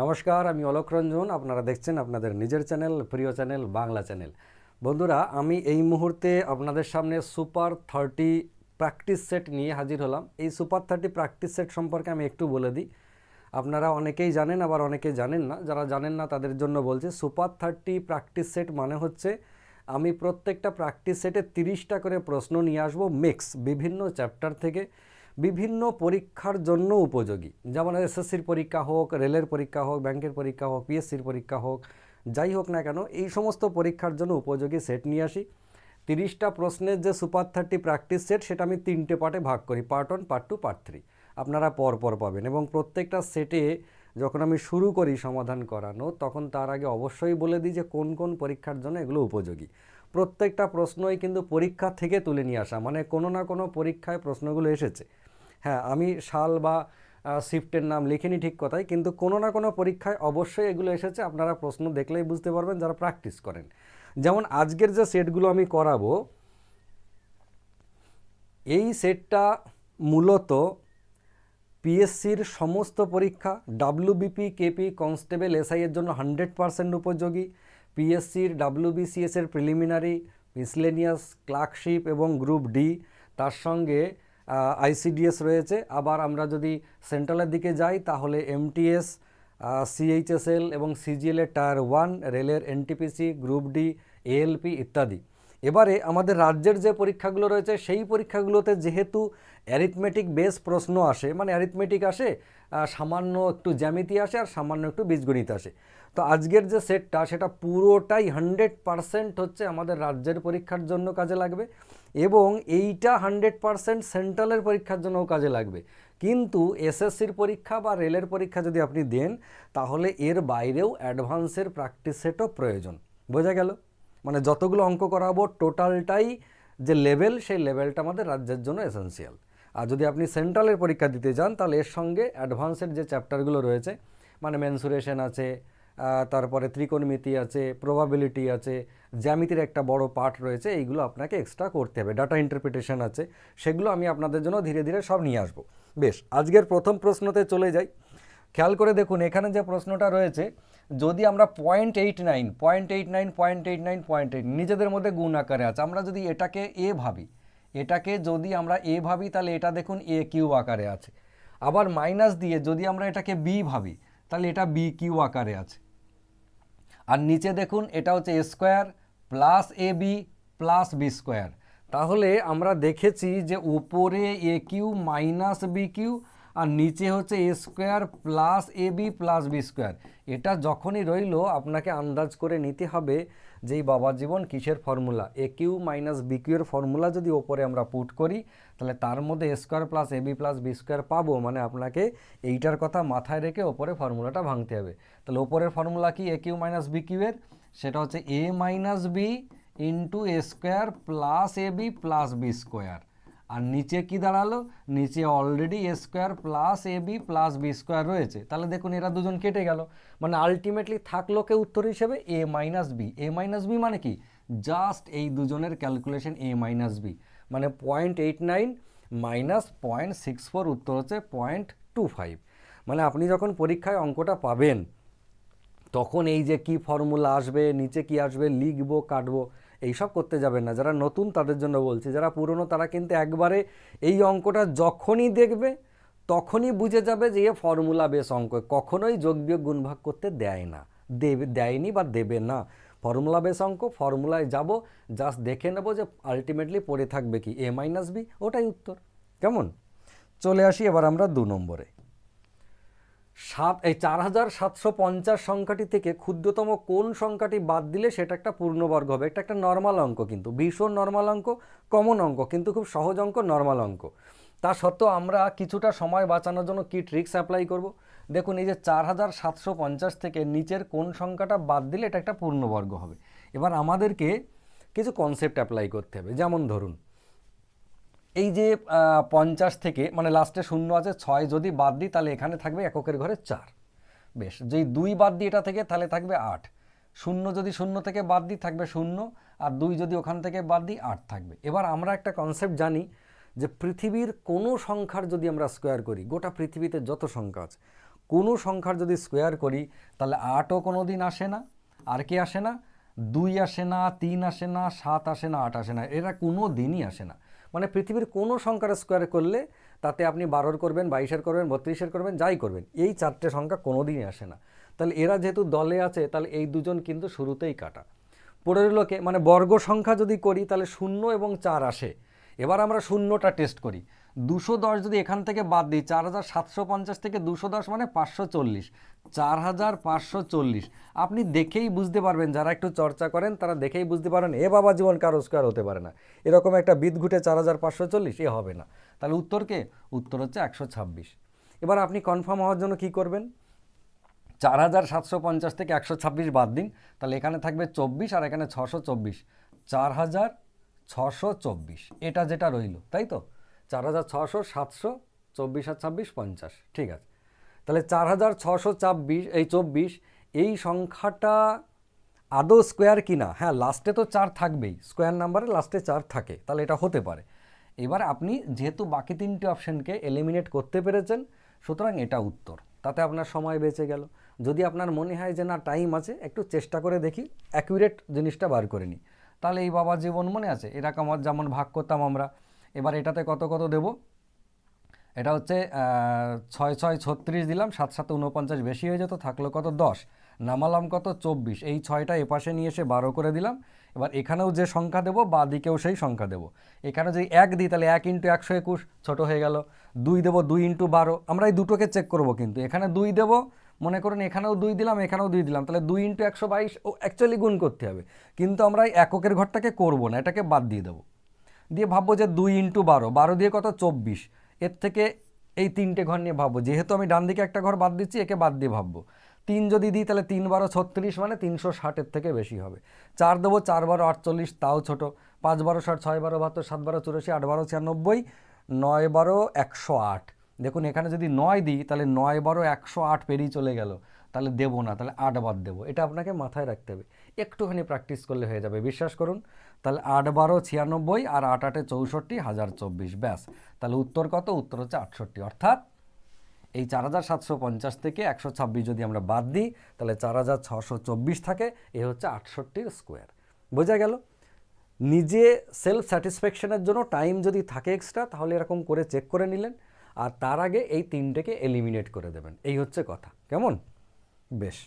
নমস্কার, আমি অলোক রঞ্জন। আপনারা দেখছেন আপনাদের নিজের চ্যানেল, প্রিয় চ্যানেল, বাংলা চ্যানেল। বন্ধুরা, আমি এই মুহূর্তে আপনাদের সামনে সুপার থার্টি প্র্যাকটিস সেট নিয়ে হাজির হলাম। এই সুপার থার্টি প্র্যাকটিস সেট সম্পর্কে আমি একটু বলে দিই। আপনারা অনেকেই জানেন, আবার অনেকে জানেন না। যারা জানেন না, তাদের জন্য বলছি, সুপার থার্টি প্র্যাকটিস সেট মানে হচ্ছে, আমি প্রত্যেকটা প্র্যাকটিস সেটে তিরিশটা করে প্রশ্ন নিয়ে আসব মিক্স বিভিন্ন চ্যাপ্টার থেকে। বিভিন্ন পরীক্ষার জন্য উপযোগী। যেমন এসএসসির পরীক্ষা হোক, রেলের পরীক্ষা হোক, ব্যাংকের পরীক্ষা হোক পিএসসির পরীক্ষা হোক, যাই হোক না কেন, এই সমস্ত পরীক্ষার জন্য উপযোগী সেট নিয়ে আসি। তিরিশটা প্রশ্নের যে সুপার থার্টি প্র্যাকটিস সেট সেটা আমি তিনটে পার্টে ভাগ করি part one part two part three আপনারা পর পর পাবেন এবং প্রত্যেকটা সেটে যখন আমি শুরু করি সমাধান করানো, তখন তার আগে অবশ্যই বলে দিই যে কোন কোন পরীক্ষার জন্য এগুলো উপযোগী। প্রত্যেকটা প্রশ্নই কিন্তু পরীক্ষা থেকে তুলে নিয়ে আসা মানে কোনো না কোনো পরীক্ষায় প্রশ্নগুলো এসেছে। হ্যাঁ আমি সাল বা শিফটের নাম লিখিনি ঠিক কথাই, কিন্তু কোনো না কোনো পরীক্ষায় অবশ্যই এগুলো এসেছে, আপনারা প্রশ্ন দেখলেই বুঝতে পারবেন যারা প্র্যাকটিস করেন। যেমন আজকের যে সেটগুলো আমি করাবো, এই সেটটা মূলত পিএসসির সমস্ত পরীক্ষা ডাব্লিউবিপি কেপি কনস্টেবল এসআই এর জন্য হান্ড্রেড পারসেন্ট উপযোগী, পিএসসির ডাব্লিউবিসিএস এর প্রিলিমিনারি, মিসলেনিয়াস, ক্লার্কশিপ এবং গ্রুপ ডি, তার সঙ্গে আইসিডিএস রয়েছে। আবার আমরা যদি সেন্ট্রালের দিকে যাই, তাহলে এমটিএস সিএইচএসএল এবং সিজিএল এর টায়ার ওয়ান, রেলের এনটিপিসি গ্রুপ ডি এএলপি ইত্যাদি। এবারে আমাদের রাজ্যের যে পরীক্ষাগুলো রয়েছে, সেই পরীক্ষাগুলোতে যেহেতু অ্যারিথমেটিক বেস প্রশ্ন আসে মানে অ্যারিথমেটিক আসে সামান্য একটু জ্যামিতি আসে আর সামান্য একটু বীজগণিত আসে। তো আজকের যে সেটটা সেটা পুরোটাই হান্ড্রেড পারসেন্ট হচ্ছে আমাদের রাজ্যের পরীক্ষার জন্য কাজে লাগবে। এবং এইটা হান্ড্রেড পারসেন্ট সেন্ট্রালের পরীক্ষার জন্যও কাজে লাগবে। কিন্তু এসএসসির পরীক্ষা বা রেলের পরীক্ষা যদি আপনি দেন, তাহলে এর বাইরেও অ্যাডভান্সের প্র্যাকটিস সেটও প্রয়োজন। বোঝা গেল? মানে যতগুলো অঙ্ক করাবো, টোটালটাই যে লেভেল, সেই লেভেলটা আমাদের রাজ্যের জন্য এসেন্সিয়াল আর যদি আপনি সেন্ট্রালের পরীক্ষা দিতে যান, তাহলে এর সঙ্গে অ্যাডভান্সের যে চ্যাপ্টারগুলো রয়েছে মানে মেনসুরেশন আছে তারপরে ত্রিকোণমিতি আছে প্রবাবিলিটি আছে, জ্যামিতির একটা বড় পার্ট রয়েছে, এইগুলো আপনাকে এক্সট্রা করতে হবে। ডাটা ইন্টারপ্রিটেশন আছে, সেগুলো আমি আপনাদের জন্য ধীরে ধীরে সব নিয়ে আসব। বেশ, আজকের প্রথম প্রশ্নতে চলে যাই। খেয়াল করে দেখুন, এখানে যে প্রশ্নটা রয়েছে, যদি আমরা point eight nine point eight nine point eight nine point eight নিজেদের মধ্যে গুণ আকারে আছে, আমরা যদি এটাকে এ ভাবি, এটাকে যদি আমরা এ ভাবি, তাহলে এটা দেখুন এ কিউ আকারে আছে। আবার মাইনাস দিয়ে যদি আমরা এটাকে বি ভাবি তাহলে এটা বি কিউ আকারে আছে। আর নিচে দেখুন, এটা হচ্ছে A square plus A B plus B square তাহলে আমরা দেখেছি যে উপরে A cube minus B cube আর নিচে হচ্ছে A square plus A B plus B square এটা যখনই রইল, আপনাকে আন্দাজ করে নিতে হবে যে বাবার বাবা জীবন, কিসের formula? A cube minus B কিউর formula যদি ওপরে আমরা পুট করি, তাহলে তার মধ্যে A square plus A B plus B square পাবো মানে আপনাকে এইটার কথা মাথায় রেখে ওপরে ফর্মুলাটা ভাঙতে হবে। তাহলে ওপরের ফর্মুলা কি এ কিউ মাইনাস বি কিউয়ের সেটা হচ্ছে A minus B into A square plus A B plus B square আর নিচে কি দাঁড়াল? নিচে already A square plus A B plus B square রয়েছে। তাহলে দেখুন এরা দুজন কেটে গেল। মানে আলটিমেটলি থাকল কে উত্তর হিসেবে? A minus B A minus B মানে কি? জাস্ট এই দুজনের ক্যালকুলেশন এ মাইনাস বি মানে point eight nine minus point six four উত্তর হচ্ছে পয়েন্ট টু ফাইভ মানে আপনি যখন পরীক্ষায় অঙ্কটা পাবেন, তখন এই যে কি ফর্মুলা আসবে, নিচে কি আসবে, লিখব, কাটবো এইসব করতে যাবেন না। যারা নতুন তাদের জন্য বলছি, যারা পুরনো তারা কিন্তু একবারে এই অঙ্কটা যখনই দেখবে, তখনই বুঝে যাবে যে এ ফর্মুলা বেস অঙ্ক। কখনোই যোগ বিয়োগ গুণভাগ করতে দেয় না। দেবে, দেয়নি বা দেবে না। ফর্মুলা বেস অঙ্ক ফর্মুলায় যাব জাস্ট দেখে নেব যে আলটিমেটলি পড়ে থাকবে কি এ মাইনাস বি ওটাই উত্তর। কেমন? চলে আসি এবার আমরা দু নম্বরে। সাত, এই চার হাজার সাতশো পঞ্চাশ সংখ্যাটি থেকে ক্ষুদ্রতম কোন সংখ্যাটি বাদ দিলে সেটা একটা পূর্ণবর্গ হবে? এটা একটা নর্মাল অঙ্ক কিন্তু। ভীষণ নর্মাল অঙ্ক কমন অঙ্ক, কিন্তু খুব সহজ অঙ্ক নর্মাল অঙ্ক। তা সত্ত্বেও আমরা কিছুটা সময় বাঁচানোর জন্য কি ট্রিক্স অ্যাপ্লাই করব? দেখুন, এই যে চার হাজার সাতশো পঞ্চাশ থেকে নিচের কোন সংখ্যাটা বাদ দিলে এটা একটা পূর্ণবর্গ হবে। এবার আমাদেরকে কিছু কনসেপ্ট অ্যাপ্লাই করতে হবে। যেমন ধরুন এই যে পঞ্চাশ থেকে মানে লাস্টে শূন্য আছে, ছয় যদি বাদ দিই, তাহলে এখানে থাকবে এককের ঘরে চার। বেশ, যেই দুই বাদ দিই, এটা থেকে তাহলে থাকবে আট। শূন্য যদি শূন্য থেকে বাদ দিই, থাকবে শূন্য, আর দুই যদি ওখান থেকে বাদ দিই, আট থাকবে। এবার আমরা একটা কনসেপ্ট জানি যে, পৃথিবীর কোনো সংখ্যার যদি আমরা স্কোয়ার করি, গোটা পৃথিবীতে যত সংখ্যা আছে, কোনো সংখ্যার যদি স্কোয়ার করি, তাহলে আটও কোনো দিন আসে না, আর কি আসে না? দুই আসে না, তিন আসে না, সাত আসে না, আট আসে না, এরা কোনো দিনই আসে না। মানে পৃথিবীর কোনো সংখ্যার স্কোয়ার করলে তাতে আপনি বারোর করবেন, বাইশের করবেন, বত্রিশের করবেন, যাই করবেন, এই চারটে সংখ্যা কোনো দিনই আসে না। তাহলে এরা যেহেতু দলে আছে, তাহলে এই দুজন কিন্তু শুরুতেই কাটা। পরের লোকে মানে বর্গ সংখ্যা যদি করি, তাহলে শূন্য এবং চার আসে। এবার আমরা শূন্যটা টেস্ট করি। দুশো দশ যদি এখান থেকে বাদ দিই, চার হাজার সাতশো পঞ্চাশ থেকে দুশো দশ মানে পাঁচশো চল্লিশ। চার হাজার পাঁচশো চল্লিশ। আপনি দেখেই বুঝতে পারবেন, যারা একটু চর্চা করেন, তারা দেখেই বুঝতে পারেন এ বাবা জীবন কারও স্কোয়ার হতে পারে না। এরকম একটা বিদ ঘুটে চার হাজার পাঁচশো চল্লিশ, এ হবে না। তাহলে উত্তরকে উত্তর হচ্ছে একশো ছাব্বিশ। এবার আপনি কনফার্ম হওয়ার জন্য কি করবেন? চার হাজার সাতশো পঞ্চাশ থেকে একশো ছাব্বিশ বাদ দিন, তাহলে এখানে থাকবে চব্বিশ আর এখানে ছশো চব্বিশ। চার হাজার ছশো চব্বিশ। এটা যেটা রইল, তাই তো? চার হাজার ছশো সাতশো, চব্বিশ আর ছাব্বিশ পঞ্চাশ। ঠিক আছে। তাহলে চার হাজার ছশো ছাব্বিশ, এই চব্বিশ, এই সংখ্যাটা আদৌ স্কোয়ার কিনা? হ্যাঁ লাস্টে তো চার থাকবেই। স্কোয়ার নাম্বারে লাস্টে চার থাকে। তাহলে এটা হতে পারে। এবার আপনি যেহেতু বাকি তিনটে অপশানকে এলিমিনেট করতে পেরেছেন, সুতরাং এটা উত্তর। তাতে আপনার সময় বেঁচে গেল। যদি আপনার মনে হয় যে না টাইম আছে, একটু চেষ্টা করে দেখি অ্যাকুরেট জিনিসটা বার করে নিই। তাহলে এই বাবার জীবন মনে আছে? এরকম যেমন ভাগ করতাম আমরা। এবার এটাতে কত কত দেবো? এটা হচ্ছে ছয় ছয় ছত্রিশ দিলাম, সাত সাত উনপঞ্চাশ বেশি হয়ে যেত, থাকল কত দশ? নামালাম কত চব্বিশ? এই ছয়টা এপাশে নিয়ে এসে বারো করে দিলাম। এবার এখানেও যে সংখ্যা দেবো বা দিকেও সেই সংখ্যা দেবো। এখানে যদি এক দিই, তাহলে এক ইন্টু একশো একুশ, ছোটো হয়ে গেল। দুই দেবো দুই ইন্টু বারো। আমরা এই দুটোকে চেক করব কিন্তু। এখানে দুই দেবো, মনে করুন এখানেও দুই দিলাম, এখানেও দুই দিলাম। তাহলে দুই ইন্টু একশো বাইশ, ও অ্যাকচুয়ালি গুণ করতে হবে। কিন্তু আমরা এই এককের ঘরটাকে করব না, এটাকে বাদ দিয়ে দেবো। দিয়ে ভাববো যে দুই ইন্টু বারো। বারো দিয়ে কত? চব্বিশ। এর থেকে এই তিনটে ঘর নিয়ে ভাববো। যেহেতু আমি ডান দিকে একটা ঘর বাদ দিচ্ছি, একে বাদ দিয়ে ভাববো। তিন যদি দিই, তাহলে তিন বারো ছত্রিশ মানে তিনশো ষাটের থেকে বেশি হবে। চার দেবো, চার বারো আটচল্লিশ, তাও ছোটো। পাঁচ বারো ষাট, ছয় বারো বাহাত্তর, সাত বারো চুরাশি, আট বারো ছিয়ানব্বই, নয় বারো একশো আট। দেখুন, এখানে যদি নয় দিই, তাহলে নয় বারো একশো আট পেরিয়ে চলে গেল। তাহলে দেবো না, তাহলে আট বাদ দেবো। এটা আপনাকে মাথায় রাখতে হবে। একটুখানি প্র্যাকটিস করলে হয়ে যাবে। বিশ্বাস করুন তাহলে আট বারো ছিয়ানব্বই আর আট আটে চৌষট্টি, হাজার চব্বিশ, ব্যাস। তাহলে উত্তর কত? উত্তর হচ্ছে আটষট্টি। অর্থাৎ এই চার হাজার সাতশো পঞ্চাশ থেকে একশো ছাব্বিশ যদি আমরা বাদ দিই, তাহলে চার হাজার ছশো চব্বিশ থাকে, এ হচ্ছে আটষট্টির স্কোয়ার বোঝা গেল? নিজে সেলফ স্যাটিসফ্যাকশনের জন্য টাইম যদি থাকে এক্সট্রা তাহলে এরকম করে চেক করে নিলেন, আর তার আগে এই তিনটেকে এলিমিনেট করে দেবেন। এই হচ্ছে কথা। কেমন? বেশ।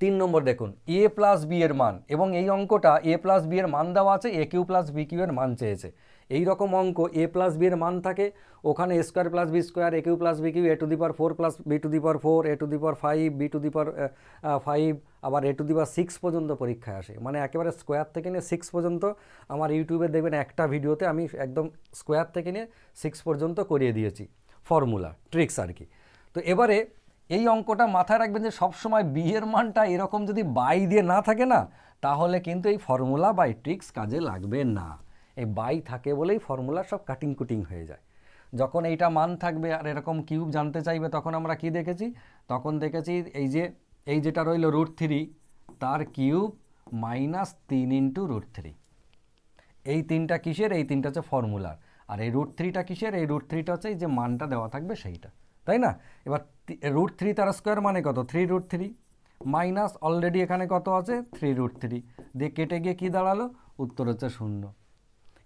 তিন নম্বর দেখুন এ প্লাস বি এর মান, এবং এই অঙ্কটা এ প্লাস বি এর মান দেওয়া আছে A cube plus B cube এর মান চেয়েছে। এই রকম অঙ্ক এ প্লাস বি এর মান থাকে, ওখানে square plus B square A cube plus B cube A to the power four plus B to the power four A to the power five B to the power five আবার A to the power six পর্যন্ত পরীক্ষায় আসে। মানে একেবারে square থেকে নিয়ে six পর্যন্ত আমার ইউটিউবে দেখবেন একটা ভিডিওতে আমি একদম স্কোয়ার থেকে নিয়ে সিক্স পর্যন্ত করিয়ে দিয়েছি। ফর্মুলা ট্রিক্স আর কি। তো এবারে এই অঙ্কটা মাথায় রাখবেন যে সবসময় বি এর মানটা এরকম যদি বাই দিয়ে না থাকে না, তাহলে কিন্তু এই ফর্মুলা বাই ট্রিক্স কাজে লাগবে না। এই বাই থাকে বলেই ফর্মুলা সব কাটিং কুটিং হয়ে যায়। যখন এইটা মান থাকবে আর এরকম কিউব জানতে চাইবে, তখন আমরা কি দেখেছি? তখন দেখেছি এই যে, এই যেটা রইল রুট থ্রি তার কিউব মাইনাস তিন ইন্টু রুট থ্রি এই তিনটা কিসের? এই তিনটা হচ্ছে ফর্মুলার। আর এই রুট থ্রিটা কিসের? এই রুট থ্রিটা হচ্ছে এই যে মানটা দেওয়া থাকবে সেইটা। তাই না? এবার রুট থ্রি তার স্কোয়ার মানে কত? Three root three minus already এখানে কত আছে? থ্রি রুট থ্রি দিয়ে কেটে গিয়ে কী দাঁড়াল? উত্তর হচ্ছে শূন্য।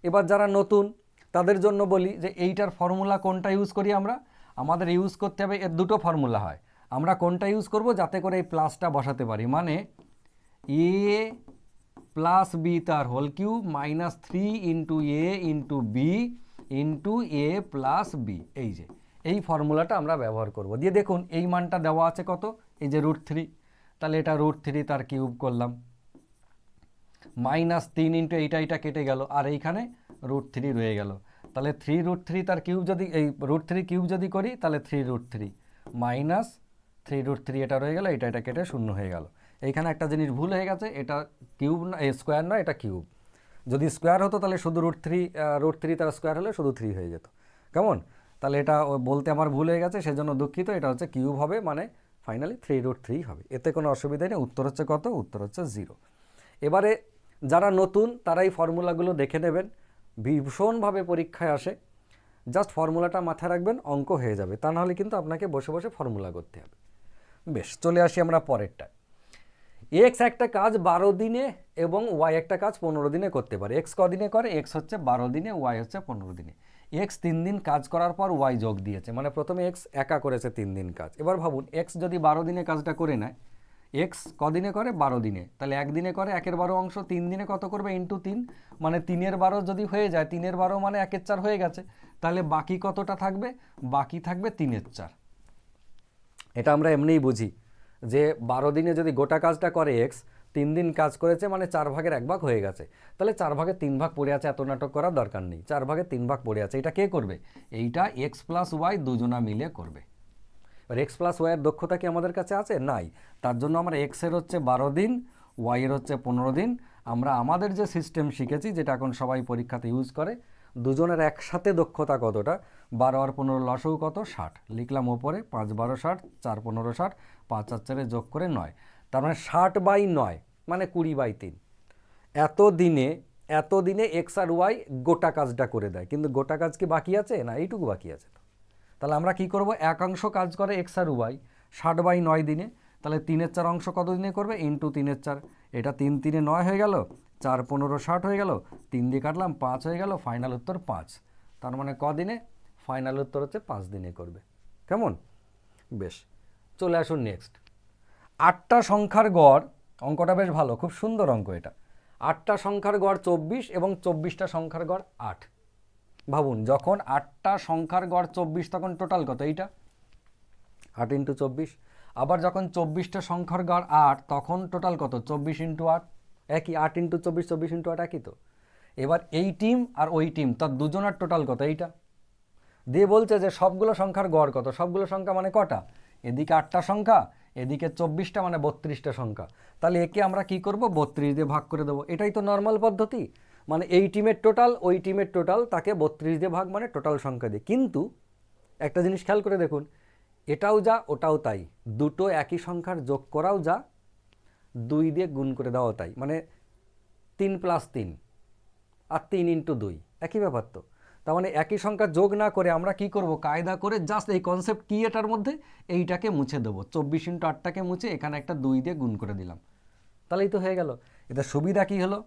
এবার যারা নতুন, তাদের জন্য বলি যে এইটার ফর্মুলা কোনটা ইউজ করি আমরা? আমাদের ইউজ করতে হবে, এর দুটো ফর্মুলা হয়। আমরা কোনটা ইউজ করব? যাতে করে এই প্লাসটা বসাতে পারি। মানে এ প্লাস বি তার whole cube minus three into a into b into a plus b এই যে এই ফর্মুলাটা আমরা ব্যবহার করব। দিয়ে দেখুন, এই মানটা দেওয়া আছে কত? এই যে রুট থ্রি তাহলে এটা রুট থ্রি তার কিউব করলাম। মাইনাস তিন ইন্টু এইটা এইটা কেটে গেল। আর এইখানে রুট থ্রি রয়ে গেল। তাহলে থ্রি রুট থ্রি তার কিউব যদি, এই রুট থ্রি কিউব যদি করি, তাহলে three root three minus three root three এটা রয়ে গেল এটা এটা কেটে শূন্য হয়ে গেল। এইখানে একটা জিনিস ভুল হয়ে গেছে, এটা কিউব না স্কোয়ার নয়, এটা কিউব যদি স্কোয়ার হতো, তাহলে শুধু রুট থ্রি রুট থ্রি তার স্কোয়ার হলে শুধু থ্রি হয়ে যেত। কেমন? তাহলে এটা বলতে আমার ভুল হয়ে গেছে, সেজন্য দুঃখিত। এটা হচ্ছে কিউব হবে মানে ফাইনালি থ্রি রুট থ্রি হবে। এতে কোনো অসুবিধা নেই। উত্তর হচ্ছে কত? উত্তর হচ্ছে জিরো এবারে যারা নতুন তারা এই ফর্মুলাগুলো দেখে নেবেন। ভীষণভাবে পরীক্ষায় আসে। জাস্ট ফর্মুলাটা মাথায় রাখবেন, অঙ্ক হয়ে যাবে। তা নাহলে কিন্তু আপনাকে বসে বসে ফর্মুলা করতে হবে। বেশ, চলে আসি আমরা পরেরটায়। এক্স একটা কাজ বারো দিনে এবং ওয়াই একটা কাজ পনেরো দিনে করতে পারে। এক্স কদিনে করে? এক্স হচ্ছে বারো দিনে ওয়াই হচ্ছে পনেরো দিনে। এক্স তিন দিন কাজ করার পর ওয়াই যোগ দিয়েছে। মানে প্রথমে এক্স একা করেছে তিন দিন কাজ। এবার ভাবুন এক্স যদি বারো দিনে কাজটা করে নেয় এক্স কদিনে করে? বারো দিনে। তাহলে একদিনে করে একের বারো অংশ, তিন দিনে কত করবে? ইন্টু তিন। মানে তিনের বারো যদি হয়ে যায়, তিনের বারো মানে একের চার হয়ে গেছে। তাহলে বাকি কতটা থাকবে? বাকি থাকবে তিনের চার। এটা আমরা এমনিই বুঝি যে বারো দিনে যদি গোটা কাজটা করে এক্স তিন দিন কাজ করেছে মানে চার ভাগের এক ভাগ হয়ে গেছে। তাহলে চার ভাগের তিন ভাগ পড়ে আছে, এত নাটক করার দরকার নেই। চার ভাগের তিন ভাগ পড়ে আছে, এটা কে করবে? এইটা এক্স প্লাস ওয়াই দুজনা মিলে করবে। এবার এক্স প্লাস ওয়াইয়ের দক্ষতা কি আমাদের কাছে আছে? নাই। তার জন্য আমরা এক্সের হচ্ছে বারো দিন ওয়াইয়ের হচ্ছে পনেরো দিন। আমরা আমাদের যে সিস্টেম শিখেছি, যেটা এখন সবাই পরীক্ষাতে ইউজ করে, দুজনের একসাথে দক্ষতা কতটা? বারো আর পনেরো লসও কত? ষাট। লিখলাম ওপরে, পাঁচ বারো ষাট, চার পনেরো ষাট, পাঁচ চার চারে যোগ করে নয়। তার মানে ষাট বাই নয় মানে কুড়ি বাই তিন। এত দিনে এত দিনে এক্স আর ওয়াই গোটা কাজটা করে দেয়। কিন্তু গোটা কাজ কি বাকি আছে? না, এইটুকু বাকি আছে তো। তাহলে আমরা কি করব? একাংশ কাজ করে এক্স আর ওয়াই ষাট বাই নয় দিনে। তাহলে তিনের চার অংশ কত দিনে করবে? ইন্টু তিনের চার। এটা তিন তিনে নয় হয়ে গেল, চার পনেরো ষাট হয়ে গেল, তিন দিয়ে কাটলাম, পাঁচ হয়ে গেল ফাইনাল উত্তর পাঁচ। তার মানে কদিনে ফাইনাল উত্তর হচ্ছে পাঁচ দিনে করবে। কেমন? বেশ, চলে আসুন নেক্সট আটটা সংখ্যার গড়, অঙ্কটা বেশ ভালো, খুব সুন্দর অঙ্ক এটা। আটটা সংখ্যার গড় চব্বিশ এবং চব্বিশটা সংখ্যার গড় আট। ভাবুন, যখন আটটা সংখ্যার গড় চব্বিশ, তখন টোটাল কত এইটা? আট ইন্টু চব্বিশ। আবার যখন চব্বিশটা সংখ্যার গড় আট, তখন টোটাল কত? চব্বিশ ইন্টু আট। একই, আট ইন্টু চব্বিশ চব্বিশ ইন্টু আট একই তো। এবার এই টিম আর ওই টিম, তার দুজনের টোটাল কত এইটা? দিয়ে বলছে যে সবগুলো সংখ্যার গড় কত? সবগুলো সংখ্যা মানে কটা? এদিকে আটটা সংখ্যা, এদিকে চব্বিশটা মানে বত্রিশটা সংখ্যা। তাহলে একে আমরা কি করব? বত্রিশ দিয়ে ভাগ করে দেবো। এটাই তো নর্মাল পদ্ধতি। মানে এই টিমের টোটাল ওই টিমের টোটাল তাকে বত্রিশ দিয়ে ভাগ মানে টোটাল সংখ্যা দিয়ে। কিন্তু একটা জিনিস খেয়াল করে দেখুন, এটাও যা, ওটাও তাই। দুটো একই সংখ্যার যোগ করাও যা, দুই দিয়ে গুণ করে দেওয়াও তাই। মানে তিন প্লাস তিন, আর তিন ইন্টু দুই। একই ব্যাপার তো। তার মানে একই সংখ্যা যোগ না করে আমরা কি করব? কায়দা করে জাস্ট এই কনসেপ্ট কী এটার মধ্যে এইটাকে মুছে দেবো। চব্বিশ ইন্টু আটটাকে মুছে এখানে একটা দুই দিয়ে গুণ করে দিলাম। তাহলেই তো হয়ে গেল। এতে সুবিধা কি হলো?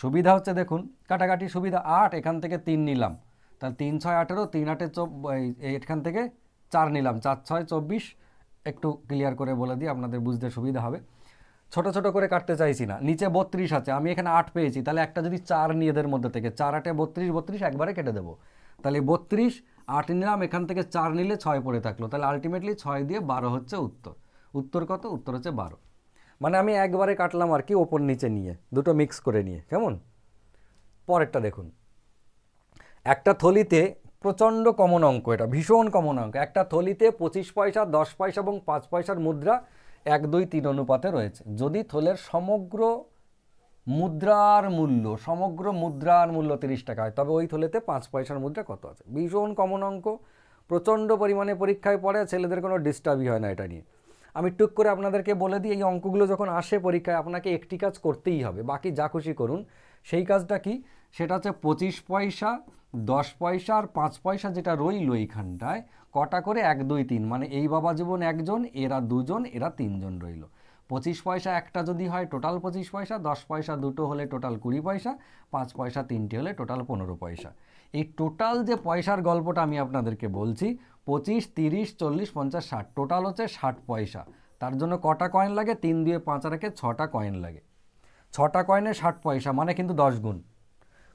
সুবিধা হচ্ছে দেখুন, কাটাকাটি সুবিধা আট, এখান থেকে তিন নিলাম। তাহলে তিন ছয় আঠেরো, তিন আটে এখান থেকে চার নিলাম। চার ছয় চব্বিশ, একটু ক্লিয়ার করে বলে দিই, আপনাদের বুঝতে সুবিধা হবে। ছোট ছোট করে কাটতে চাইছি না। নিচে বত্রিশ আছে, আমি এখানে আট পেয়েছি। তাহলে একটা যদি চার নিয়ে এদের মধ্যে থেকে, চার আটে বত্রিশ বত্রিশ একবারে কেটে দেবো। তাহলে বত্রিশ, আট নিলাম, এখান থেকে চার নিলে ছয় পড়ে থাকল। তাহলে আলটিমেটলি ছয় দিয়ে বারো হচ্ছে উত্তর। উত্তর কত? উত্তর হচ্ছে বারো। মানে আমি একবারে কাটলাম আর কি ওপর নিচে নিয়ে, দুটো মিক্স করে নিয়ে। কেমন? পরেরটা দেখুন। একটা থলিতে প্রচণ্ড কমন অঙ্ক এটা, ভীষণ কমন অঙ্ক। একটা থলিতে পঁচিশ পয়সা, দশ পয়সা এবং পাঁচ পয়সার মুদ্রা এক, দুই, তিন অনুপাতে রয়েছে। যদি থলের সমগ্র মুদ্রার মূল্য, সমগ্র মুদ্রার মূল্য তিরিশ টাকা হয়, তবে ওই থলেতে পাঁচ পয়সার মুদ্রা কত আছে? ভীষণ কমন অঙ্ক। প্রচণ্ড পরিমাণে পরীক্ষায় পড়ে, ছেলেদের কোনো ডিস্টার্বই হয় না এটা নিয়ে। আমি টুক করে আপনাদেরকে বলে দিই, এই অঙ্কগুলো যখন আসে পরীক্ষায়, আপনাকে একটি কাজ করতেই হবে। বাকি যা খুশি করুন। সেই কাজটা কি? সেটা হচ্ছে পঁচিশ পয়সা, দশ পয়সা আর পাঁচ পয়সা যেটা রইল এইখানটায় কটা করে? এক, দুই, তিন। মানে এই বাবা জীবন একজন, এরা দুজন, এরা তিনজন রইল। পঁচিশ পয়সা একটা যদি হয়, টোটাল পঁচিশ পয়সা। দশ পয়সা দুটো হলে টোটাল কুড়ি পয়সা। পাঁচ পয়সা তিনটে হলে টোটাল পনেরো পয়সা। এই টোটাল যে পয়সার গল্পটা আমি আপনাদেরকে বলছি, পঁচিশ, তিরিশ, চল্লিশ, পঞ্চাশ, ষাট, টোটাল হচ্ছে ষাট পয়সা। তার জন্য কটা কয়েন লাগে? তিন দিয়ে পাঁচ রেখে ছটা কয়েন লাগে। ছটা কয়েনে ষাট পয়সা মানে কিন্তু দশ গুণ।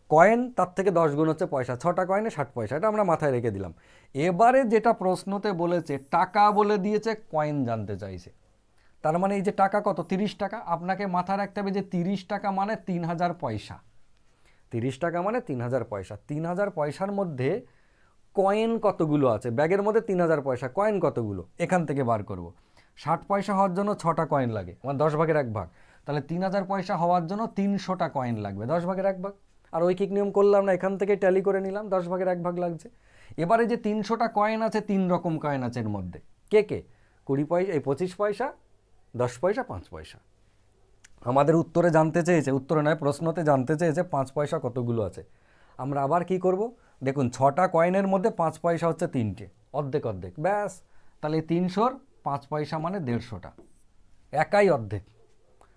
কয়েন তার থেকে দশ গুণ হচ্ছে পয়সা। ছটা কয়েনে ষাট পয়সা, এটা আমরা মাথায় রেখে দিলাম। এবারে যেটা প্রশ্নতে বলেছে, টাকা বলে দিয়েছে কয়েন জানতে চাইছে। তার মানে এই যে টাকা কত? তিরিশ টাকা? আপনাকে মাথায় রাখতে হবে যে তিরিশ টাকা মানে তিন হাজার পয়সা। তিরিশ টাকা মানে তিন হাজার পয়সা। তিন হাজার পয়সার মধ্যে কয়েন কতগুলো আছে? ব্যাগের মধ্যে তিন হাজার পয়সা কয়েন কতগুলো? এখান থেকে বার করব। ষাট পয়সা হওয়ার জন্য ছটা কয়েন লাগে আমার দশ ভাগের এক ভাগ। তাহলে তিন হাজার পয়সা হওয়ার জন্য তিনশোটা কয়েন লাগবে। দশ ভাগের এক ভাগ। আর ঐকিক নিয়ম করলাম না, এখান থেকে ট্যালি করে নিলাম, দশ ভাগের এক ভাগ লাগছে। এবারে যে তিনশোটা কয়েন আছে, তিন রকম কয়েন আছে এর মধ্যে। কে কে? কুড়ি পয়সা, এই পঁচিশ পয়সা, দশ পয়সা, পাঁচ পয়সা। আমাদের উত্তরে জানতে চেয়েছে, উত্তরে নয়, প্রশ্নতে জানতে চেয়েছে, পাঁচ পয়সা কতগুলো আছে। আমরা আবার কি করব? দেখুন, ছটা কয়েনের মধ্যে পাঁচ পয়সা হচ্ছে তিনটে। অর্ধেক অর্ধেক। ব্যাস। তাহলে তিনশোর পাঁচ পয়সা মানে দেড়শোটা। একাই অর্ধেক।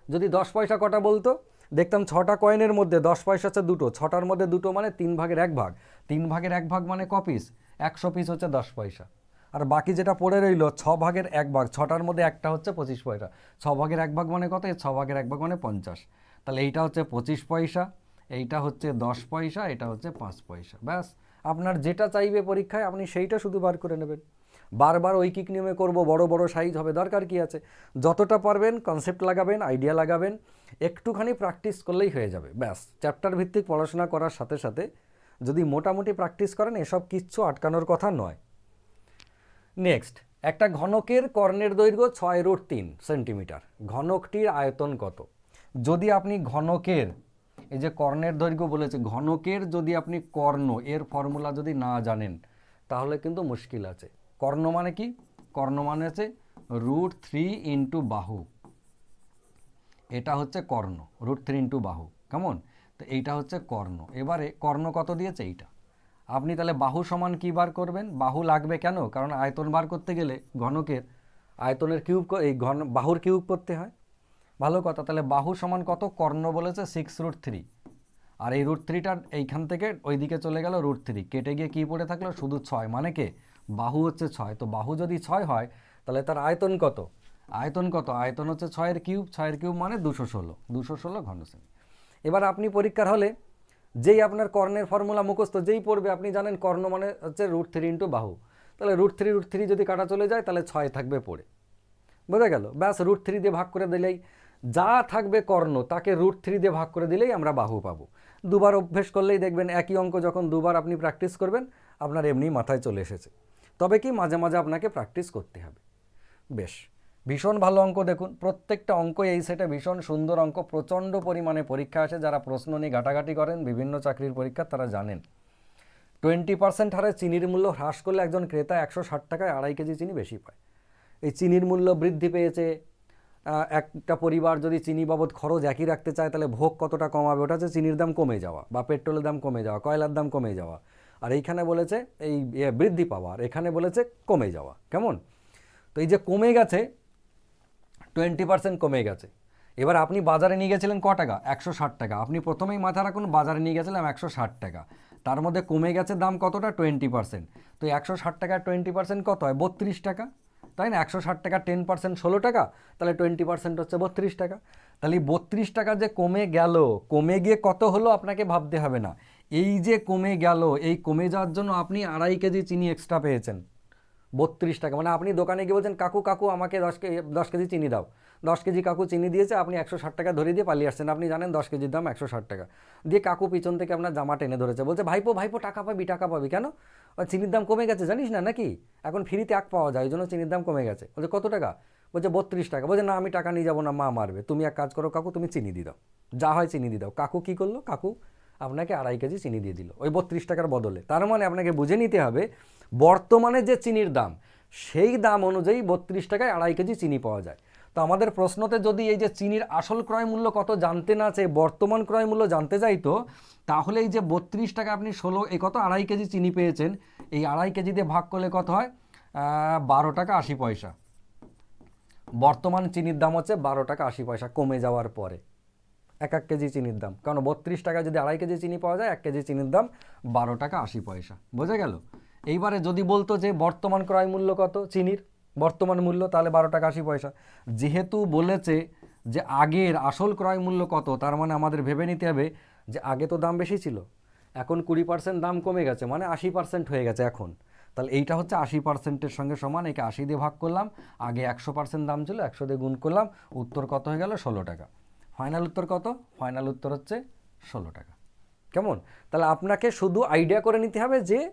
যদি দশ পয়সা কটা বলতো দেখতাম ছটা কয়েনের মধ্যে দশ পয়সা হচ্ছে দুটো। ছটার মধ্যে দুটো মানে তিন ভাগের এক ভাগ। তিন ভাগের এক ভাগ মানে ক পিস একশো পিস হচ্ছে দশ পয়সা। আর বাকি যেটা পড়ে রইল, ছ ভাগের এক ভাগ। ছটার মধ্যে একটা হচ্ছে পঁচিশ পয়সা। ছ ভাগের এক ভাগ মানে কত? ছ ভাগের এক ভাগ মানে পঞ্চাশ। তাহলে এইটা হচ্ছে পঁচিশ পয়সা, এইটা হচ্ছে দশ পয়সা, এটা হচ্ছে পাঁচ পয়সা। ব্যাস, আপনার যেটা চাইবে পরীক্ষায়, আপনি সেইটা শুধু বার করে নেবেন। বারবার ঐকিক নিয়মে করব, বড় বড় সাইজ হবে, দরকার কি আছে? যতটা পারবেন কনসেপ্ট লাগাবেন আইডিয়া লাগাবেন, একটুখানি প্র্যাকটিস করলেই হয়ে যাবে। ব্যাস চ্যাপ্টার ভিত্তিক পড়াশোনা করার সাথে সাথে যদি মোটামুটি প্র্যাকটিস করেন, এসব কিচ্ছু আটকানোর কথা নয়। নেক্সট একটা ঘনকের কর্ণের দৈর্ঘ্য ছয় রুট তিন সেন্টিমিটার ঘনকটির আয়তন কত? যদি আপনি ঘনকের, এই যে কর্ণের দৈর্ঘ্য বলেছে, ঘনকের যদি আপনি কর্ণ, এর ফর্মুলা যদি না জানেন, তাহলে কিন্তু মুশকিল আছে। কর্ণ মানে কি? কর্ণ মানে হচ্ছে রুট থ্রি ইন্টু বাহু। এটা হচ্ছে কর্ণ রুট থ্রি ইন্টু বাহু। কেমন? তো এইটা হচ্ছে কর্ণ। এবারে কর্ণ কত দিয়েছে? এইটা। আপনি তাহলে বাহু সমান কী বার করবেন? বাহু লাগবে কেন? কারণ আয়তন বার করতে গেলে ঘনকের, আয়তনের কিউব এই ঘন বাহুর কিউব করতে হয়। ভালো কথা, তাহলে বাহু সমান কত? কর্ণ বলেছে সিক্স রুট থ্রি আর এই রুট থ্রিটার এইখান থেকে ওইদিকে চলে গেল রুট থ্রি কেটে গিয়ে কী পড়ে থাকল? শুধু ছয়। মানে কে? বাহু হচ্ছে ছয়, তো বাহু যদি ছয় হয়, তাহলে তার আয়তন কত? আয়তন কত? আয়তন হচ্ছে ছয়ের কিউব ছয়ের কিউব মানে দুশো ষোলো দুশো ষোলো ঘন সেমি এবার আপনি পরীক্ষার হলে যেই আপনার কর্ণের ফর্মুলা মুখস্থ, যেই পড়বে, আপনি জানেন কর্ণ মানে হচ্ছে রুট থ্রি ইন্টু বাহু। তাহলে রুট থ্রি রুট থ্রি যদি কাটা চলে যায়, তাহলে ছয় থাকবে পড়ে। বোঝা গেল? ব্যাস রুট থ্রি দিয়ে ভাগ করে দিলেই যা থাকবে কর্ণ, তাকে রুট থ্রি দিয়ে ভাগ করে দিলেই আমরা বাহু পাবো। দুবার অভ্যেস করলেই দেখবেন একই অঙ্ক যখন দুবার আপনি প্র্যাকটিস করবেন, আপনার এমনি মাথায় চলে এসেছে। তবে কি মাঝে মাঝে আপনাকে প্র্যাকটিস করতে হবে। বেশ, ভীষণ ভালো অঙ্ক দেখুন। প্রত্যেকটা অঙ্ক এই সেটে ভীষণ সুন্দর অঙ্ক। প্রচণ্ড পরিমাণে পরীক্ষা আসে, যারা প্রশ্ন নিয়ে ঘাটাঘাটি করেন, বিভিন্ন চাকরির পরীক্ষা তারা জানেন। টোয়েন্টি পার্সেন্ট হারে চিনির মূল্য হ্রাস করলে একজন ক্রেতা একশো ষাট টাকায় আড়াই কেজি চিনি বেশি পায়। এই চিনির মূল্য বৃদ্ধি পেয়েছে। একটা পরিবার যদি চিনি বাবদ খরচ একই রাখতে চায়, তাহলে ভোগ কতটা কমাবে? ওটা হচ্ছে চিনির দাম কমে যাওয়া বা পেট্রোলের দাম কমে যাওয়া, কয়লার দাম কমে যাওয়া। আর এইখানে বলেছে এই ইয়ে, বৃদ্ধি পাওয়া আর এখানে বলেছে কমে যাওয়া। কেমন? তো এই যে কমে গেছে টোয়েন্টি পার্সেন্ট কমে গেছে। এবার আপনি বাজারে নিয়ে গেছিলেন ক টাকা? একশো ষাট টাকা। আপনি প্রথমেই মাথা রাখুন বাজারে নিয়ে গেছিলাম একশো ষাট টাকা। তার মধ্যে কমে গেছে দাম কতটা? Twenty percent. তো একশো ষাট টাকার টোয়েন্টি পার্সেন্ট কত হয়? বত্রিশ টাকা। তাই না? একশো ষাট টাকা টেন পার্সেন্ট ষোলো টাকা তাহলে টোয়েন্টি পার্সেন্ট হচ্ছে বত্রিশ টাকা। তাহলে বত্রিশ টাকা যে কমে গেল কমে গিয়ে কত হলো আপনাকে ভাবতে হবে না। এই যে কমে গেল, এই কমে যাওয়ার জন্য আপনি আড়াই কেজি চিনি এক্সট্রা পেয়েছেন। বত্রিশ টাকা। মানে আপনি দোকানে গিয়ে বলছেন, কাকু কাকু, আমাকে দশ কেজি দশ কেজি চিনি দাও। দশ কেজি কাকু চিনি দিয়েছে, আপনি একশো ষাট টাকা ধরে দিয়ে পালিয়ে আসছেন। আপনি জানেন দশ কেজির দাম একশো ষাট টাকা। দিয়ে কাকু পিছন থেকে আপনার জামা টেনে ধরেছে। বলছে, ভাইপো ভাইপো, টাকা পাবি টাকা পাবি কেন? চিনির দাম কমে গেছে, জানিস না নাকি? এখন ফ্রিতে আখ পাওয়া যায়, ওই জন্য চিনির দাম কমে গেছে। বলছে, কত টাকা? বলছে, বত্রিশ টাকা। বলছে, না, আমি টাকা নিয়ে যাব না, মা মারবে। তুমি এক কাজ করো, কাকু, তুমি চিনি দিয়ে দাও। যা হয় চিনি দিয়ে দাও। কাকু কী করল? কাকু আপনাকে আড়াই কেজি চিনি দিয়ে দিল। ওই বত্রিশ টাকার বদলে। তার মানে আপনাকে বুঝে নিতে হবে, বর্তমানে যে চিনির দাম, সেই দাম অনুযায়ী বত্রিশ টাকায় আড়াই কেজি চিনি পাওয়া যায়। তো আমাদের প্রশ্নতে যদি এই যে চিনির আসল ক্রয় মূল্য কত জানতে না চাই বর্তমান ক্রয় মূল্য জানতে চাইতো তাহলে এই যে বত্রিশ টাকা আপনি ষোলো এই কত আড়াই কেজি চিনি পেয়েছেন? এই আড়াই কেজি দিয়ে ভাগ করলে কত হয়? বারো টাকা আশি পয়সা। বর্তমান চিনির দাম হচ্ছে বারো টাকা আশি পয়সা কমে যাওয়ার পরে। এক এক কেজি চিনির দাম। কারণ বত্রিশ টাকা যদি আড়াই কেজি চিনি পাওয়া যায়, এক কেজি চিনির দাম বারো টাকা আশি পয়সা। বোঝা গেল? এইবারে যদি বলতো যে বর্তমান ক্রয় মূল্য কত চিনির? বর্তমান মূল্য তাহলে বারো টাকা আশি পয়সা। যেহেতু বলেছে যে আগের আসল ক্রয় মূল্য কত, তার মানে আমাদের ভেবে নিতে হবে যে আগে তো দাম বেশি ছিল। এখন কুড়ি পার্সেন্ট দাম কমে গেছে মানে আশি পার্সেন্ট হয়ে গেছে এখন। তাহলে এইটা হচ্ছে আশি পার্সেন্টের সঙ্গে সমান, একে আশি দিয়ে ভাগ করলাম। আগে একশো পার্সেন্ট দাম ছিল, একশো দিয়ে গুণ করলাম, উত্তর কত হয়ে গেল? ষোলো টাকা। ফাইনাল উত্তর কত? ফাইনাল উত্তর হচ্ছে ষোলো টাকা। কেমন? তাহলে আপনাকে শুধু আইডিয়া করে নিতে হবে যে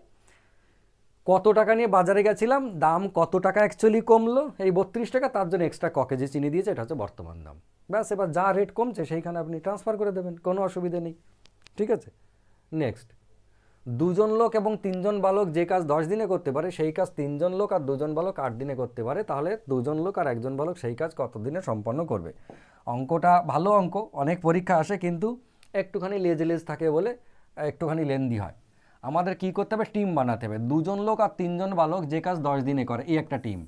কত টাকা নিয়ে বাজারে গেছিলাম, দাম কত টাকা অ্যাকচুয়ালি কমলো, এই বত্রিশ টাকা, তার জন্য এক্সট্রা ককেজে কেজি চিনি দিয়েছে, এটা হচ্ছে বর্তমান দাম। ব্যাস, এবার যা রেট কমছে, সেইখানে আপনি ট্রান্সফার করে দেবেন, কোনো অসুবিধে নেই। ঠিক আছে? নেক্সট দুজন লোক এবং তিনজন বালক যে কাজ দশ দিনে করতে পারে, সেই কাজ তিনজন লোক আর দুজন বালক আট দিনে করতে পারে, তাহলে দুজন লোক আর একজন বালক সেই কাজ কত দিনে সম্পন্ন করবে? অঙ্কটা ভালো অঙ্ক, অনেক পরীক্ষা আসে, কিন্তু একটুখানি লেজ লেজ থাকে বলে একটুখানি লেন্দি হয়। আমাদের কি করতে হবে? টিম বানাতে হবে। দুজন লোক আর তিনজন বালক যে কাজ দশ দিনে করে, এই একটা টিম।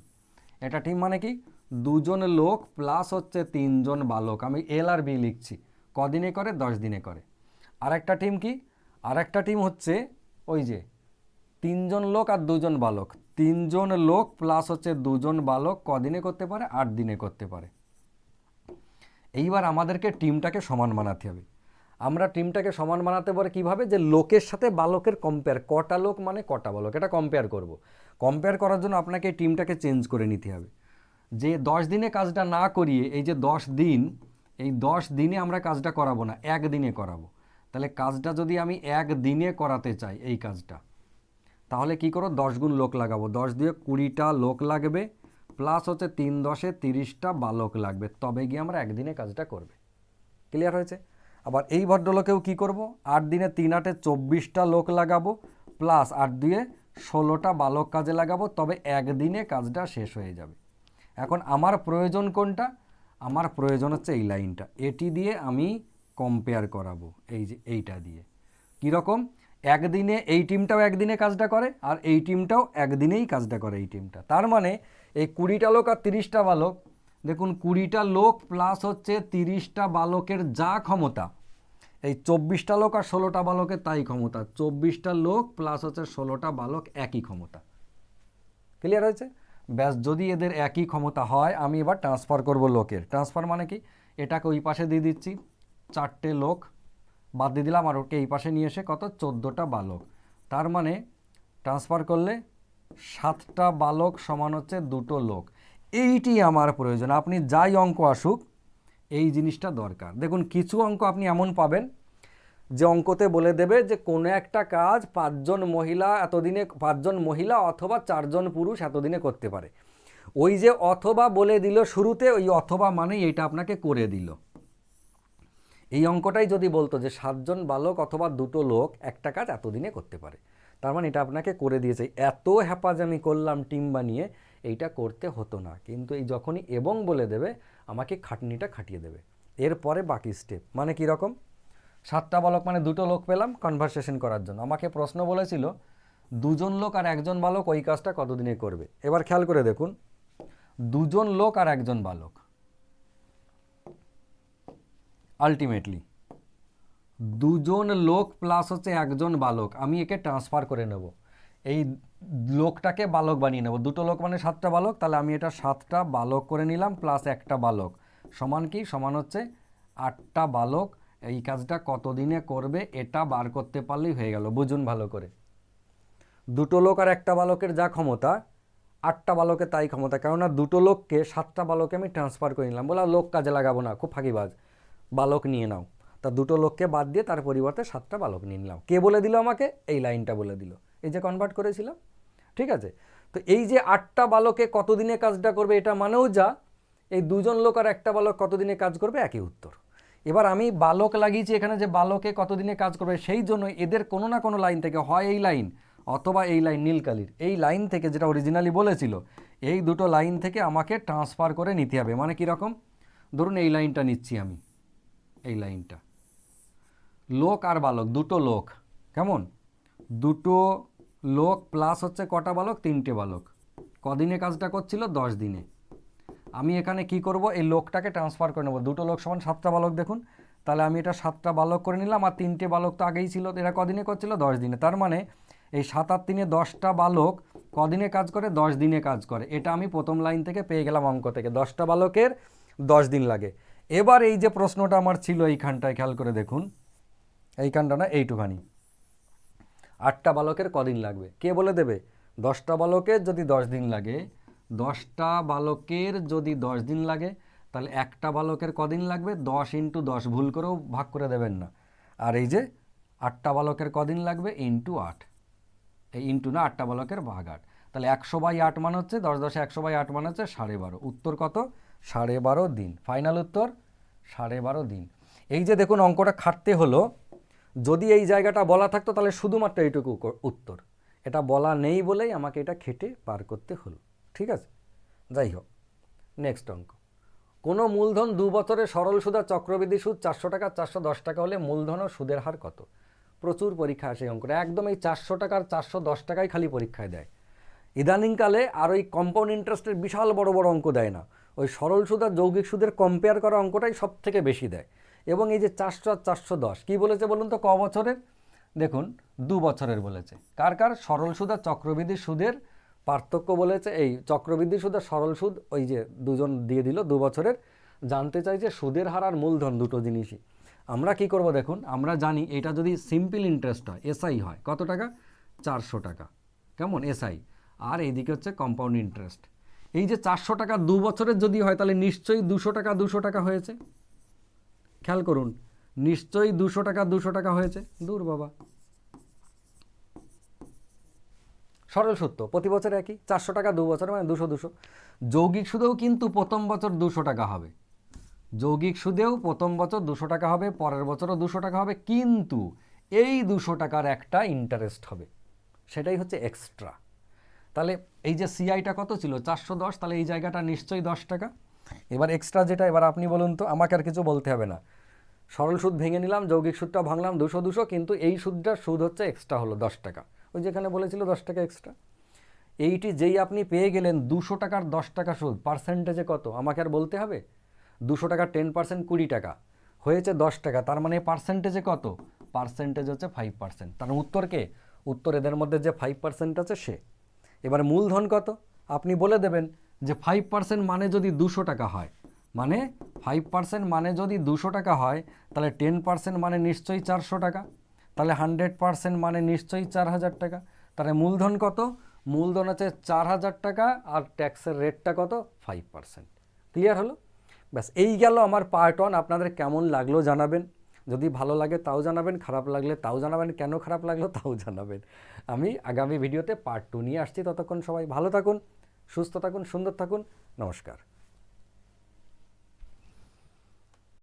এটা টিম মানে কি? দুজন লোক প্লাস হচ্ছে তিনজন বালক। আমি এল আর বি লিখছি। কদিনে করে? দশ দিনে করে। আর একটা টিম কি? আর একটা টিম হচ্ছে ওই যে তিনজন লোক আর দুজন বালক। তিনজন লোক প্লাস হচ্ছে দুজন বালক কদিনে করতে পারে? আট দিনে করতে পারে। এইবার আমাদেরকে টিমটাকে সমান বানাতে হবে। আমরা টিমটাকে সমান বানাতে পারে কীভাবে? যে লোকের সাথে বালকের কম্পেয়ার কটা লোক মানে কটা বালক? এটা কম্পেয়ার করব। কম্পেয়ার করার জন্য আপনাকে টিমটাকে চেঞ্জ করে নিতে হবে। যে দশ দিনে কাজটা না করিয়ে, এই যে দশ দিন, এই দশ দিনে আমরা কাজটা করাবো না এক দিনে করাবো। তাহলে কাজটা যদি আমি এক দিনে করাতে চাই এই কাজটা, তাহলে কি করো? দশ গুণ লোক লাগাবো। দশ দিয়ে কুড়িটা লোক লাগবে প্লাস হচ্ছে তিন দশে তিরিশটা বালক লাগবে। তবে গিয়ে আমরা একদিনে কাজটা করবে। ক্লিয়ার হয়েছে? আবার এই ভদ্রলোকেও কি করব? আট দিনে তিন আটে চব্বিশটা লোক লাগাবো প্লাস আট দিয়ে ষোলোটা বালক কাজে লাগাবো, তবে একদিনে কাজটা শেষ হয়ে যাবে। এখন আমার প্রয়োজন কোনটা? আমার প্রয়োজন হচ্ছে এই লাইনটা। এটি দিয়ে আমি কম্পেয়ার করাবো, এই যে এইটা দিয়ে। কীরকম একদিনে এই টিমটাও একদিনে কাজটা করে, আর এই টিমটাও একদিনেই কাজটা করে এই টিমটা তার মানে এই কুড়িটা লোক আর তিরিশটা বালক, দেখুন কুড়িটা লোক প্লাস হচ্ছে তিরিশটা বালকের যা ক্ষমতা, এই চব্বিশটা লোক আর ষোলোটা বালকের তাই ক্ষমতা, চব্বিশটা লোক প্লাস হচ্ছে ষোলোটা বালক একই ক্ষমতা। ক্লিয়ার হয়েছে? ব্যাস, যদি এদের একই ক্ষমতা হয়, আমি এবার ট্রান্সফার করব লোকের। ট্রান্সফার মানে কি? এটাকে ওই পাশে দিয়ে দিচ্ছি। চারটে লোক বাদ দিয়ে দিলাম আর ওকে এই পাশে নিয়ে এসে কত? চোদ্দোটা বালক। তার মানে ট্রান্সফার করলে সাতটা বালক সমান হচ্ছে দুটো লোক। এইটি আমার প্রয়োজন। আপনি যাই অঙ্ক আসুক, এই জিনিসটা দরকার। দেখুন, কিছু অঙ্ক আপনি এমন পাবেন যে অঙ্কতে বলে দেবে যে কোনো একটা কাজ পাঁচজন মহিলা এতদিনে, পাঁচজন মহিলা অথবা চারজন পুরুষ এতদিনে করতে পারে। ওই যে অথবা বলে দিল শুরুতে, ওই অথবা মানেই এটা আপনাকে করে দিল। এই অঙ্কটাই যদি বলতো যে সাতজন বালক অথবা দুটো লোক একটা কাজ এতদিনে করতে পারে। তার মানে এটা আপনাকে করে দিয়েছে। এত হ্যাপাজ আমি করলাম, টিম বানিয়ে, এইটা করতে হতো না। কিন্তু এই যখনই এবং বলে দেবে, আমাকে খাটনিটা খাটিয়ে দেবে। এরপরে বাকি স্টেপ মানে কী রকম? সাতটা বালক মানে দুটো লোক পেলাম কনভারসেশন করার জন্য। আমাকে প্রশ্ন বলেছিল, দুজন লোক আর একজন বালক ওই কাজটা কতদিনে করবে? এবার খেয়াল করে দেখুন। দুজন লোক আর একজন বালক। আলটিমেটলি দুজন লোক প্লাস হচ্ছে একজন বালক। আমি একে ট্রান্সফার করে নেব। এই লোকটাকে বালক বানিয়ে নেব। দুটো লোক মানে সাতটা বালক। তাহলে আমি এটা সাতটা বালক করে নিলাম প্লাস একটা বালক। সমান কি? সমান হচ্ছে আটটা বালক। এই কাজটা কতদিনে করবে এটা বার করতে পারলেই হয়ে গেল। বুঝুন ভালো করে। দুটো লোক আর একটা বালকের যা ক্ষমতা, আটটা বালকের তাই ক্ষমতা। কেননা দুটো লোককে সাতটা বালকে আমি ট্রান্সফার করে নিলাম। বলে লোক কাজে লাগাবো না। খুব ফাঁকিবাজ। বালক নিয়ে নাও। তা দুটো লোককে বাদ দিয়ে তার পরিবর্তে সাতটা বালক নিয়ে নিলাম। কে বলে দিল আমাকে? এই লাইনটা বলে দিল। এই যে কনভার্ট করেছিলাম। ঠিক আছে? তো এই যে আটটা বালকে কতদিনে কাজটা করবে এটা মানেও যা, এই দুজন লোক আর একটা বালক কতদিনে কাজ করবে? একই উত্তর। এবার আমি বালক লাগিয়েছি এখানে যে বালকে কতদিনে কাজ করবে সেই জন্য এদের কোনো না কোনো লাইন থেকে হয় এই লাইন অথবা এই লাইন নীলকালির। এই লাইন থেকে যেটা অরিজিনালি বলেছিল, এই দুটো লাইন থেকে আমাকে ট্রান্সফার করে নিতে হবে। মানে কীরকম ধরুন এই লাইনটা নিচ্ছি আমি। এই লাইনটা। লোক আর বালক, দুটো লোক। কেমন? দুটো লোক প্লাস হচ্ছে কটা বালক? তিনটে বালক। কদিনে কাজটা করছিল? দশ দিনে। আমি এখানে কি করব? এই লোকটাকে ট্রান্সফার করে নেব। দুটো লোক সমান সাতটা বালক দেখুন। তাহলে আমি এটা সাতটা বালক করে নিলাম আর তিনটে বালক তো আগেই ছিল। এরা কদিনে করছিল? দশ দিনে। তার মানে এই সাত আট দিনে দশটা বালক কদিনে কাজ করে? দশ দিনে কাজ করে। এটা আমি প্রথম লাইন থেকে পেয়ে গেলাম অঙ্ক থেকে। দশটা বালকের দশ দিন লাগে। এবার এই যে প্রশ্নটা আমার ছিল এইখানটায়, খেয়াল করে দেখুন। এইখানটা না, এইটুখানি। আটটা বালকের কদিন লাগবে? কে বলে দেবে? দশটা বালকের যদি দশ দিন লাগে। দশটা বালকের যদি দশ দিন লাগে, তাহলে একটা বালকের কদিন লাগবে? দশ ইন্টু দশ ভুল করেও ভাগ করে দেবেন না। আর এই যে আটটা বালকের কদিন লাগবে? ইন্টু আট। এই ইন্টু না, আটটা বালকের ভাগ আট। তাহলে একশো বাই আট মানে হচ্ছে, দশ দশে একশো বাই আট মানে হচ্ছে সাড়ে বারো। উত্তর কত? সাড়ে বারো দিন। ফাইনাল উত্তর, সাড়ে বারো দিন। এই যে দেখুন, অঙ্কটা খাটতে হলো, যদি এই জায়গাটা বলা থাকতো, তাহলে শুধুমাত্র এইটুকু উত্তর। এটা বলা নেই বলেই আমাকে এটা খেটে পার করতে হলো। ঠিক আছে? যাই হোক নেক্সট অঙ্ক। কোনো মূলধন দু বছরে সরল সুদা চক্রবৃদ্ধি সুদ চারশো টাকা, চারশো দশ টাকা হলে মূলধন ও সুদের হার কত? প্রচুর পরীক্ষা আসে অঙ্কটা। একদম এই চারশো টাকার চারশো দশ টাকায় খালি পরীক্ষায় দেয়। ইদানিংকালে আর ওই কম্পাউন্ড ইন্টারেস্টের বিশাল বড় বড় অঙ্ক দেয় না। ওই সরল সুদ আর যৌগিক সুদের কম্পেয়ার করা অঙ্কটাই সব থেকে বেশি দেয়। এবং এই যে চারশো আর চারশো দশ, কী বলেছে বলুন তো ক বছরের? দেখুন, দু বছরের বলেছে। কার কার? সরল সুদ আর চক্রবৃদ্ধি সুদের পার্থক্য বলেছে। এই চক্রবৃদ্ধি সুদ আর সরল সুদ, ওই যে দুজন দিয়ে দিল দু বছরের। জানতে চাইছে সুদের হার আর মূলধন দুটো জিনিসই। আমরা কি করব দেখুন, আমরা জানি এটা যদি সিম্পল ইন্টারেস্ট হয় এসআই হয়, কত টাকা? চারশো টাকা। কেমন? এসআই আর এইদিকে হচ্ছে কম্পাউন্ড ইন্টারেস্ট এই যে চারশো টাকা দু বছরের যদি হয়, তাহলে নিশ্চয়ই দুশো টাকা দুশো টাকা হয়েছে। খেয়াল করুন, নিশ্চয়ই দুশো টাকা দুশো টাকা হয়েছে। দূর বাবা। সরল সত্য, প্রতি বছর একই, চারশো টাকা দু বছর মানে দুশো দুশো। যৌগিক সুদেও কিন্তু প্রথম বছর দুশো টাকা হবে। যৌগিক সুদেও প্রথম বছর দুশো টাকা হবে, পরের বছরও দুশো টাকা হবে, কিন্তু এই দুশো টাকার একটা ইন্টারেস্ট হবে। সেটাই হচ্ছে এক্সট্রা তাহলে এই যে সিআইটা কত ছিল? চারশো দশ, তাহলে এই জায়গাটা নিশ্চয়ই দশ টাকা। এবার এক্সট্রা যেটা, এবার আপনি বলুন তো, আমাকে আর কিছু বলতে হবে না। সরল সুদ ভেঙে নিলাম, যৌগিক সুদটা ভাঙলাম দুশো দুশো, কিন্তু এই সুদটার সুদ হচ্ছে এক্সট্রা হলো দশ টাকা। ওই যেখানে বলেছিল দশ টাকা এক্সট্রা এইটি যেই আপনি পেয়ে গেলেন দুশো টাকার দশ টাকা সুদ পার্সেন্টেজে কত? আমাকে আর বলতে হবে? দুশো টাকা টেন পার্সেন্ট কুড়ি টাকা। হয়েছে দশ টাকা, তার মানে পার্সেন্টেজে কত? পার্সেন্টেজ হচ্ছে ফাইভ পার্সেন্ট তার উত্তর কে? উত্তর এদের মধ্যে যে ফাইভ পার্সেন্ট আছে সে। এবার মূলধন কত? আপনি বলে দেবেন যে ফাইভ পার্সেন্ট মানে যদি দুশো টাকা হয়। মানে ফাইভ পার্সেন্ট মানে যদি দুশো টাকা হয়, তাহলে টেন পার্সেন্ট মানে নিশ্চয়ই চারশো টাকা। তাহলে হান্ড্রেড পার্সেন্ট মানে নিশ্চয়ই চার হাজার টাকা। তাহলে মূলধন কত? মূলধন আছে চার হাজার টাকা আর ট্যাক্সের রেটটা কত? ফাইভ পার্সেন্ট ক্লিয়ার হলো? ব্যাস, এই গেল আমার পার্ট ওয়ান আপনাদের কেমন লাগল জানাবেন। যদি ভালো লাগে তাও জানাবেন, খারাপ লাগলে তাও জানাবেন, কেন খারাপ লাগল তাও জানাবেন। আমি আগামী ভিডিওতে পার্ট টু নিয়ে আসছি। ততক্ষণ সবাই ভালো থাকুন, সুস্থ থাকুন, সুন্দর থাকুন। নমস্কার।